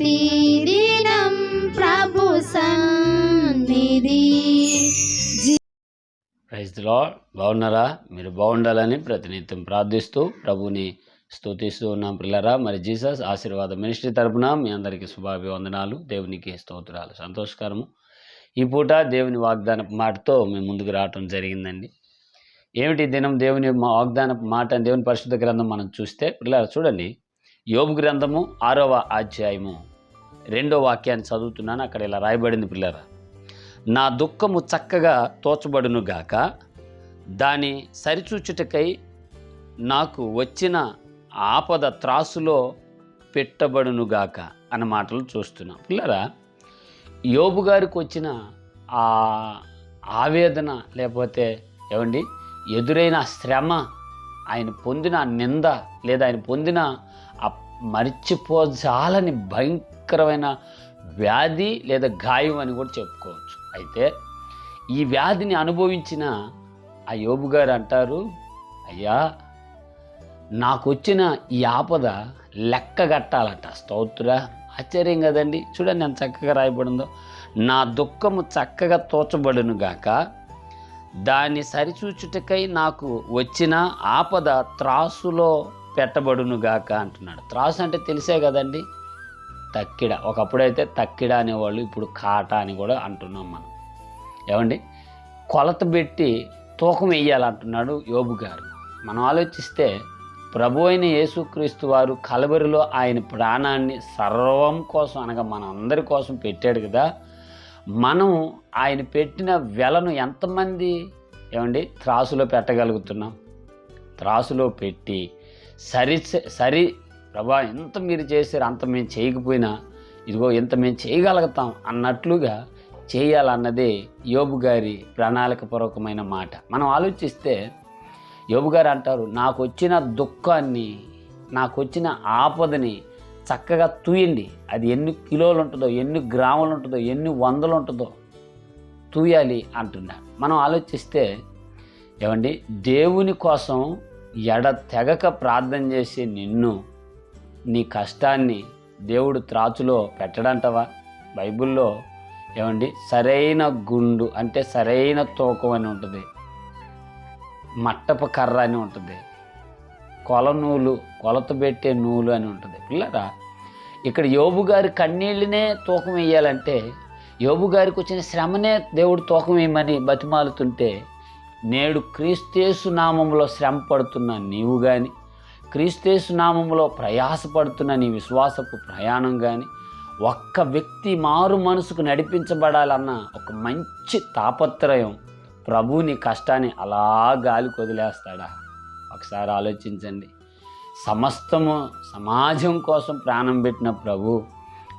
ప్రతిదినం ప్రభు సన్నిధి. ప్రైజ్లో బాగున్నారా? మీరు బాగుండాలని ప్రతినిత్యం ప్రార్థిస్తూ ప్రభుని స్తుతిస్తూ ఉన్నాం పిల్లరా. మరి జీసస్ ఆశీర్వాద మినిస్ట్రీ తరపున మీ అందరికీ శుభాభివందనాలు. దేవునికి స్తోత్రాలు. సంతోషకరము. ఈ పూట దేవుని వాగ్దాన మాటతో మేము ముందుకు రావటం జరిగిందండి. ఏమిటి దినం దేవుని మా వాగ్దాన మాట దేవుని పరిశుద్ధ గ్రంథం మనం చూస్తే పిల్లలు చూడండి. యోగు గ్రంథము ఆరవ అధ్యాయము. రెండో వాక్యాన్ని చదువుతున్నాను. అక్కడ ఇలా రాయబడింది పిల్లరా. నా దుఃఖము చక్కగా తోచబడును గాక. దాని సరిచూచుటకై నాకు వచ్చిన ఆపద త్రాసులో పెట్టబడును గాక అన్న మాటలు చూస్తున్నాం. పిల్లరా యోబు గారికి వచ్చిన ఆ ఆవేదన లేకపోతే ఏమండి ఎదురైన శ్రమ ఆయన పొందిన నింద లేదా ఆయన పొందిన ఆ మరిచిపోజాలని భయంకరమైన వ్యాధి లేదా గాయం అని కూడా చెప్పుకోవచ్చు. అయితే ఈ వ్యాధిని అనుభవించిన ఆ యోబు గారు అంటారు అయ్యా నాకు వచ్చిన ఈ ఆపద లెక్క కట్టాలట. స్తోత్ర ఆశ్చర్యం కదండి. చూడండి ఎంత చక్కగా రాయబడిందో. నా దుఃఖము చక్కగా తోచబడును గాక. దాన్ని సరిచూచుటకై నాకు వచ్చిన ఆపద త్రాసులో పెట్టబడును గాక అంటున్నాడు. త్రాసు అంటే తెలిసే కదండి. తక్కిడ. ఒకప్పుడైతే తక్కిడ అనేవాళ్ళు ఇప్పుడు కాట అని కూడా అంటున్నాం మనం. ఏమండి? కొలత పెట్టి తూకం వేయాలంటున్నాడు యోబు గారు. మనం ఆలోచిస్తే ప్రభు అయిన యేసుక్రీస్తు వారు కలవరిలో ఆయన ప్రాణాన్ని సర్వం కోసం అనగా మన అందరి కోసం పెట్టాడు కదా. మనం ఆయన పెట్టిన వెలను ఎంతమంది ఏమండి? త్రాసులో పెట్టగలుగుతున్నాం. త్రాసులో పెట్టి సరి సరి ప్రభా ఎంత మీరు చేశారు అంత మేము చేయకపోయినా ఇదిగో ఇంత మేము చేయగలుగుతాం అన్నట్లుగా చేయాలన్నదే యోబు గారి ప్రణాళికపూర్వకమైన మాట. మనం ఆలోచిస్తే యోబు గారు అంటారు నాకు వచ్చిన దుఃఖాన్ని నాకు వచ్చిన ఆపదని చక్కగా తూయండి. అది ఎన్ని కిలోలు ఉంటుందో ఎన్ని గ్రాములు ఉంటుందో ఎన్ని వందలు ఉంటుందో తూయాలి అంటున్నాడు మనం ఆలోచిస్తే ఏమండి దేవుని కోసం ఎడ తెగక ప్రార్థన చేసే నిన్ను నీ కష్టాన్ని దేవుడు త్రాచులో పెట్టడంటవా? బైబిల్లో ఏమండి? సరైన గుండు అంటే సరైన తూకం అని ఉంటుంది. మట్టపు కర్ర అని ఉంటుంది. కొల నూలు కొలత పెట్టే నూలు అని ఉంటుంది. పిల్లరా ఇక్కడ యోబు గారి కన్నీళ్ళనే తూకం వేయాలంటే యోబు గారికి వచ్చిన శ్రమనే దేవుడు తూకం వేయమని బతిమాలుతుంటే నేడు క్రీస్తేసు నామంలో శ్రమ పడుతున్న నీవు కానీ క్రీస్తేసు నామంలో ప్రయాసపడుతున్న నీ విశ్వాసపు ప్రయాణం కానీ ఒక్క వ్యక్తి మారు మనసుకు నడిపించబడాలన్న ఒక మంచి తాపత్రయం ప్రభుని కష్టాన్ని అలా గాలి వదిలేస్తాడా? ఒకసారి ఆలోచించండి. సమస్తము సమాజం కోసం ప్రాణం పెట్టిన ప్రభు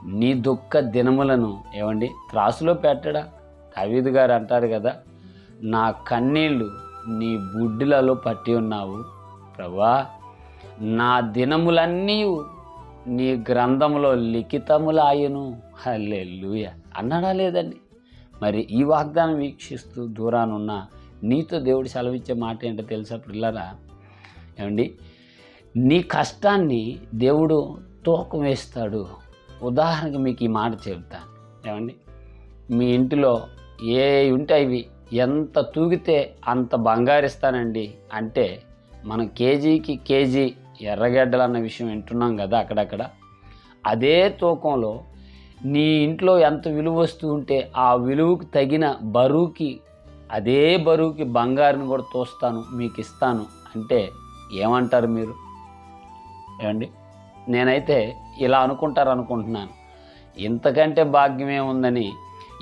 నీ దుఃఖ దినములను ఏమండి త్రాసులో పెట్టడా? కవిదు గారు అంటారు కదా నా కన్నీళ్ళు నీ బుడ్డిలలో పట్టి ఉన్నావు. ప్రభా నా దినములన్నీ నీ గ్రంథములో లిఖితములాయను. హల్లెలూయ. అన్నాడా లేదండి? మరి ఈ వాగ్దానం వీక్షిస్తూ దూరానున్న నీతో దేవుడు సెలవిచ్చే మాట ఏంటో తెలుసా పిల్లరా? ఏమండి? నీ కష్టాన్ని దేవుడు తూకం వేస్తాడు. ఉదాహరణకు మీకు ఈ మాట చెబుతాను ఏమండి? మీ ఇంటిలో ఏ ఉంటాయి ఇవి ఎంత తూగితే అంత బంగారిస్తానండి అంటే మనం కేజీకి కేజీ ఎర్రగడ్డలు అన్న విషయం వింటున్నాం కదా అక్కడక్కడ. అదే తూకంలో నీ ఇంట్లో ఎంత విలువ వస్తూ ఉంటే ఆ విలువకు తగిన బరువుకి అదే బరువుకి బంగారుని కూడా తోస్తాను మీకు ఇస్తాను అంటే ఏమంటారు మీరు? ఏమండి? నేనైతే ఇలా అనుకుంటారు అనుకుంటున్నాను ఇంతకంటే భాగ్యమే ఉందని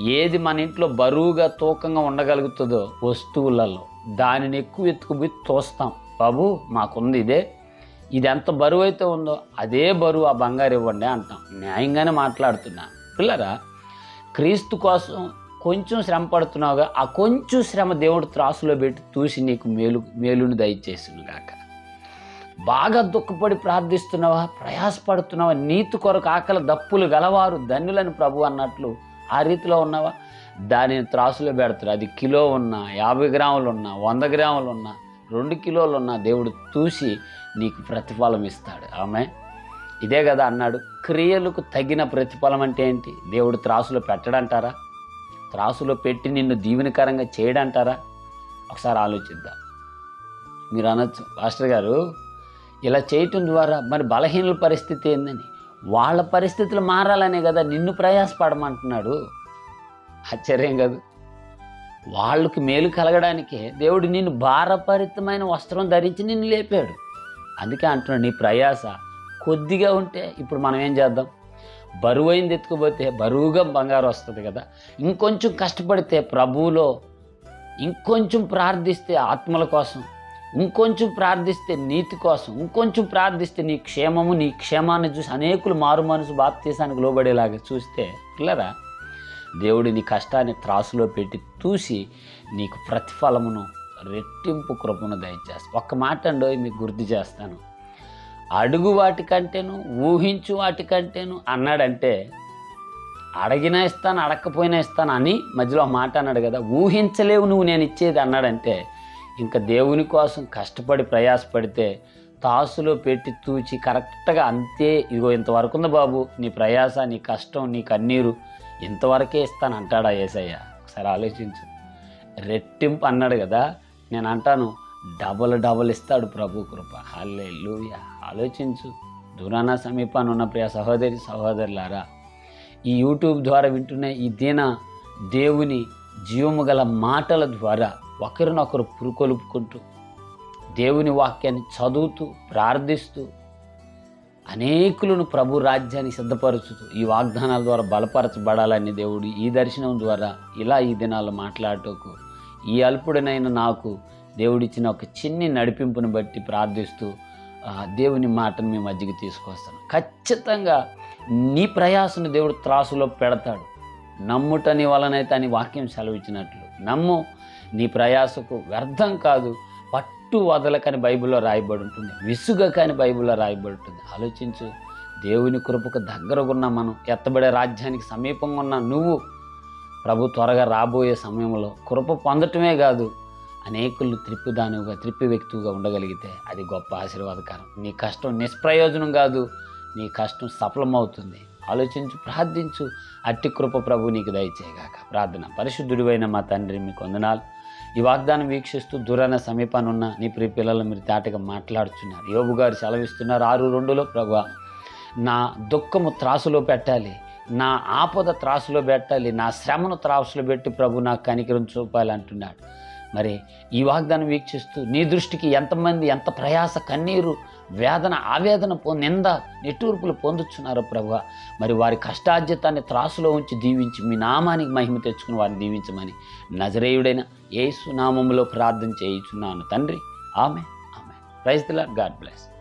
ఏది మన ఇంట్లో బరువుగా తూకంగా ఉండగలుగుతుందో వస్తువులలో దానిని ఎక్కువ ఎత్తుకుపోయి తోస్తాం. బాబు మాకుంది ఇదే. ఇది ఎంత బరువు అయితే ఉందో అదే బరువు ఆ బంగారు ఇవ్వండి అంటాం. న్యాయంగానే మాట్లాడుతున్నాను పిల్లరా క్రీస్తు కోసం కొంచెం శ్రమ పడుతున్నావుగా ఆ కొంచెం శ్రమ దేవుడు త్రాసులో పెట్టి చూసి నీకు మేలు మేలుని దయచేసింది గాక. బాగా దుఃఖపడి ప్రార్థిస్తున్నావా ప్రయాసపడుతున్నావా నీతి కొరకు ఆకలి దప్పులు గలవారు ధన్యులని ప్రభు అన్నట్లు ఆ రీతిలో ఉన్నావా? దానిని త్రాసులో పెడతారు. అది కిలో ఉన్నా యాభై గ్రాములు ఉన్నా వంద గ్రాములు ఉన్నా రెండు కిలోలు ఉన్న దేవుడు చూసి నీకు ప్రతిఫలం ఇస్తాడు. ఆమె ఇదే కదా అన్నాడు. క్రియలకు తగిన ప్రతిఫలం అంటే ఏంటి? దేవుడు త్రాసులో పెట్టడంటారా? త్రాసులో పెట్టి నిన్ను దీవెనకరంగా చేయడంటారా? ఒకసారి ఆలోచిద్దాం. మీరు అనొచ్చు. మాస్టర్ గారు ఇలా చేయటం ద్వారా మరి బలహీనుల పరిస్థితి ఏందని? వాళ్ళ పరిస్థితులు మారాలనే కదా నిన్ను ప్రయాసపడమంటున్నాడు. ఆశ్చర్యం కాదు. వాళ్ళకి మేలు కలగడానికే దేవుడు నిన్ను భారపరితమైన వస్త్రం ధరించి నిన్ను లేపాడు. అందుకే అంటున్నాడు నీ ప్రయాస కొద్దిగా ఉంటే ఇప్పుడు మనం ఏం చేద్దాం? బరువైంది ఎత్తుకుపోతే బరువుగా బంగారు వస్తుంది కదా. ఇంకొంచెం కష్టపడితే ప్రభువులో ఇంకొంచెం ప్రార్థిస్తే ఆత్మల కోసం ఇంకొంచెం ప్రార్థిస్తే నీతి కోసం ఇంకొంచెం ప్రార్థిస్తే నీ క్షేమము నీ క్షేమాన్ని చూసి అనేకులు మారు మనసు బాప్తీసానికి లోబడేలాగా చూస్తే పిల్లరా దేవుడి నీ కష్టాన్ని త్రాసులో పెట్టి చూసి నీకు ప్రతిఫలమును రెట్టింపు కృపను దయచేస్తా ఒక్క మాట అండి మీకు గుర్తు చేస్తాను. అడుగు వాటికంటేను ఊహించు వాటికంటేను అన్నాడంటే అడిగినా ఇస్తాను అడగకపోయినా ఇస్తాను అని మధ్యలో ఒక మాట అన్నాడు కదా ఊహించలేవు నువ్వు నేను ఇచ్చేది అన్నాడంటే ఇంకా దేవుని కోసం కష్టపడి ప్రయాసపడితే తాసులో పెట్టి తూచి కరెక్ట్గా అంతే ఇదిగో ఇంతవరకు ఉంది బాబు నీ ప్రయాస నీ కష్టం నీ కన్నీరు ఇంతవరకే ఇస్తాను అంటాడా ఏసయ్య? ఒకసారి ఆలోచించు. రెట్టింపు అన్నాడు కదా నేను అంటాను డబల్ డబల్ ఇస్తాడు ప్రభు కృప. హల్లే ఆలోచించు. దూరాన సమీపాన్ని ఉన్న ప్రియ సహోదరి సహోదరులారా ఈ యూట్యూబ్ ద్వారా వింటున్న ఈ దీన దేవుని జీవము గల మాటల ద్వారా ఒకరినొకరు పురుకొలుపుకుంటూ దేవుని వాక్యాన్ని చదువుతూ ప్రార్థిస్తూ అనేకులను ప్రభు రాజ్యాన్ని సిద్ధపరుచుతూ ఈ వాగ్దానాల ద్వారా బలపరచబడాలని దేవుడు ఈ దర్శనం ద్వారా ఇలా ఈ దినాల్లో మాట్లాడటకు ఈ అల్పుడనైనా నాకు దేవుడిచ్చిన ఒక చిన్ని నడిపింపును బట్టి ప్రార్థిస్తూ ఆ, దేవుని మాటను మీ మధ్యకి తీసుకొస్తాను. ఖచ్చితంగా నీ ప్రయాసను దేవుడు త్రాసులో పెడతాడు. నమ్ముట నీ వలనైతే అని వాక్యం సెలవిచ్చినట్లు. నమ్ము నీ ప్రయాసకు వ్యర్థం కాదు. పట్టు వదలకని బైబిల్లో రాయబడి ఉంటుంది విసుగకని బైబిల్లో రాయబడి ఉంటుంది ఆలోచించు దేవుని కృపకు దగ్గరగా ఉన్న మనం ఎత్తబడే రాజ్యానికి సమీపంగా ఉన్న నువ్వు ప్రభు త్వరగా రాబోయే సమయంలో కృప పొందటమే కాదు అనేకులు త్రిప్పిదానిగా త్రిప్పి వ్యక్తిగా ఉండగలిగితే అది గొప్ప ఆశీర్వాదకరం. నీ కష్టం నిష్ప్రయోజనం కాదు నీ కష్టం సఫలమవుతుంది. ఆలోచించు ప్రార్థించు. అట్టి కృప ప్రభు నీకు దయచేయగాక. ప్రార్థన. పరిశుద్ధుడివైన మా తండ్రి మీకు వందనాలు. ఈ వాగ్దానం వీక్షిస్తూ దూరాన సమీపానున్న ఉన్న నీ ప్రియ పిల్లలు మీరు తాటగా మాట్లాడుతున్నారు యోబు గారు సెలవిస్తున్నారు. ఆరు రెండులో ప్రభు నా దుఃఖము త్రాసులో పెట్టాలి. నా ఆపద త్రాసులో పెట్టాలి. నా శ్రమను త్రాసులో పెట్టి ప్రభు నాకు కనికరం చూపాలి అంటున్నాడు. మరి ఈ వాగ్దానం వీక్షిస్తూ నీ దృష్టికి ఎంతమంది ఎంత ప్రయాస కన్నీరు వేదన ఆవేదన పో నింద నిట్టూర్పులు పొందుచున్నారు ప్రభు మరి వారి కష్టార్జితాన్ని త్రాసులో ఉంచి దీవించి మీ నామానికి మహిమ తెచ్చుకుని వారిని దీవించమని నజరేయుడైన ఏసునామంలో నామములో ప్రార్థన చేయుచున్నాను తండ్రి. ఆమె ఆమె ప్రైజ్ దిలా గాడ్ బ్లెస్.